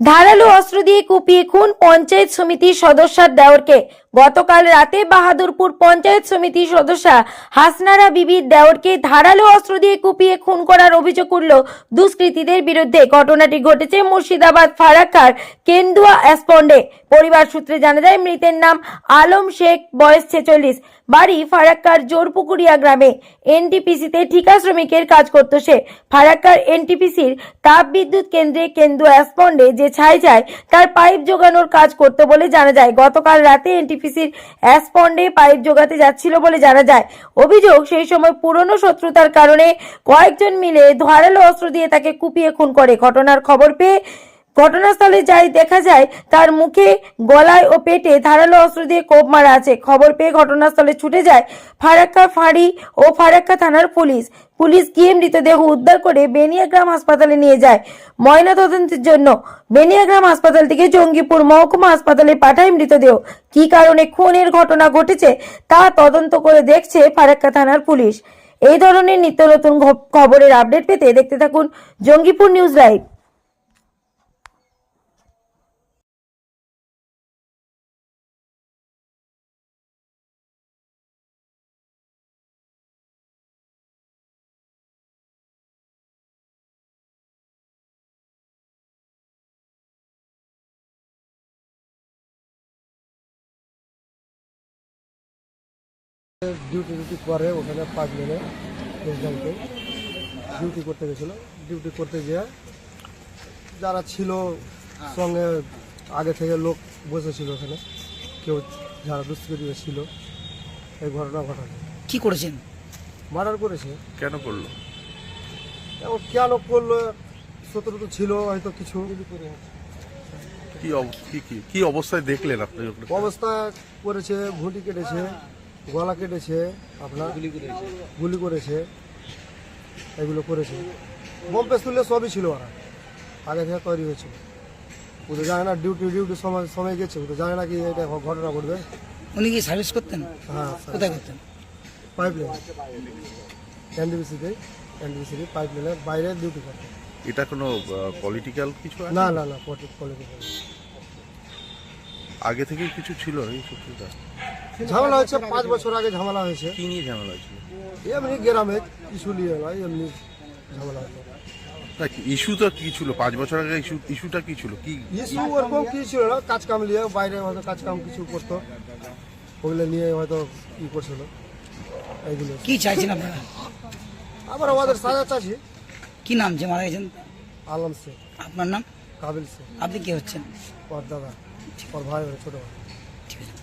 ধারালো অস্ত্র দিয়ে কুপিয়ে খুন পঞ্চায়েত সমিতির সদস্যার দেওরকে। গতকাল রাতে বাহাদুরপুর পঞ্চায়েত সমিতির সদস্যা হাসনারা বিবির দেওরকে ধারালো অস্ত্র দিয়ে কুপিয়ে খুন করার অভিযোগ উঠল। দুষ্কৃতীদের বিরুদ্ধে ঘটনাটি ঘটেছে মুর্শিদাবাদ ফারাক্কার কেন্দুয়া অ্যাসপন্ডে পরিবার সূত্রে জানা যায়, মৃতের নাম আলম শেখ, বয়স ছেচল্লিশ। বাড়ি ফারাক্কার জোরপুকুরিয়া গ্রামে। এনটিপিসিতে ঠিকা শ্রমিকের কাজ করত সে। ফারাক্কার এনটিপিসির তাপ বিদ্যুৎ কেন্দ্রে কেন্দুয়া অ্যাসপন্ডে যে ছাই যায় তার পাইপ যোগানোর কাজ করতে বলে জানা যায়। গতকাল রাতে এনটিপিসির অ্যাসপন্ডে পাইপ জোগাতে যাচ্ছিল বলে জানা যায়। অভিযোগ, সেই সময় পুরনো শত্রুতার কারণে কয়েকজন মিলে ধারালো অস্ত্র দিয়ে তাকে কুপিয়ে খুন করে। ঘটনার খবর পেয়ে ঘটনাস্থলে যাই দেখা যায় তার মুখে, গলায় ও পেটে ধারালো অস্ত্র দিয়ে কোপ মারা আছে। খবর পেয়ে ঘটনাস্থলে ছুটে যায় ফারাক্কা ফাঁড়ি ও ফারাক্কা থানার পুলিশ। পুলিশ গিয়ে মৃতদেহ উদ্ধার করে বেনিয়াগ্রাম হাসপাতালে নিয়ে যায়। ময়না তদন্তের জন্য বেনিয়াগ্রাম হাসপাতাল থেকে জঙ্গিপুর মহকুমা হাসপাতালে পাঠায় মৃতদেহ। কী কারণে খুনের ঘটনা ঘটেছে তা তদন্ত করে দেখছে ফারাক্কা থানার পুলিশ। এই ধরনের নিত্য নতুন খবরের আপডেট পেতে দেখতে থাকুন Jangipur news live. Duty duty করে ওখানে পাঁচ মিনিট প্রেসিডেন্টকে ডিউটি করতে গেছিল। ডিউটি করতে গিয়ে যারা ছিল সঙ্গে আগে থেকে লোক বসেছিল ওখানে কেউ যারা দুষ্কৃতী ছিল এই ঘটনা ঘটানো কি করেছেন? মার্ডার করেছে। কেন করল? এবং কেন করল? শত্রু তো ছিল হয়তো কিছু। কি অব- কি কি কি অবস্থায় দেখলেন আপনি? ওখানে? অবস্থা করেছে ঘুঁটি কেটেছে। গলা কেটেছে আপনার গুলি করেছে। এগুলো করেছে। বোম পেস্তুলে সবই ছিল ওরা। আগে থেকে তৈরি হয়েছিল। ও তো জানে না ডিউটি ডিউটি সময় সময় গেছে। ও তো জানে না কি এটা ঘটনা ঘটবে। উনি কি সার্ভিস করতেন? হ্যাঁ কোথায় করতেন? পাইপ লাইন এনডিবিসিতে এনডিবিসিতে পাইপ লাইনের বাইরে ডিউটি করতে এটা কোনো পলিটিক্যাল কিছু আছে? না না না পলিটিক্যাল আগে থেকে কিছু ছিল এই শত্রুতা ঝামেলা হয়েছে পাঁচ বছর আগে ঝামেলা হয়েছে। কি নিয়ে ঝামেলা হয়েছিল? এমনি গ্রামে ইস্যু নিয়ে নয় এমনি ঝামেলা হয়েছে না ইস্যু তো কি ছিল? পাঁচ বছর আগে ইস্যু ইস্যুটা কি ছিল? কি ইস্যু ওরকম কি ছিল না কাজ কাম নিয়ে বাইরে হয়তো কাজ কাম কিছু করতো। ওগুলো নিয়ে হয়তো ই করছিল এইগুলো। কি চাইছেন আপনারা? আবার আমাদের সাজা কি নাম যে মারা গেছেন? আলম আপনার নাম? কাবিল সে আপনি কি হচ্ছেন? ওর দাদা ওর ভাই ছোট ভাই। ঠিক আছে।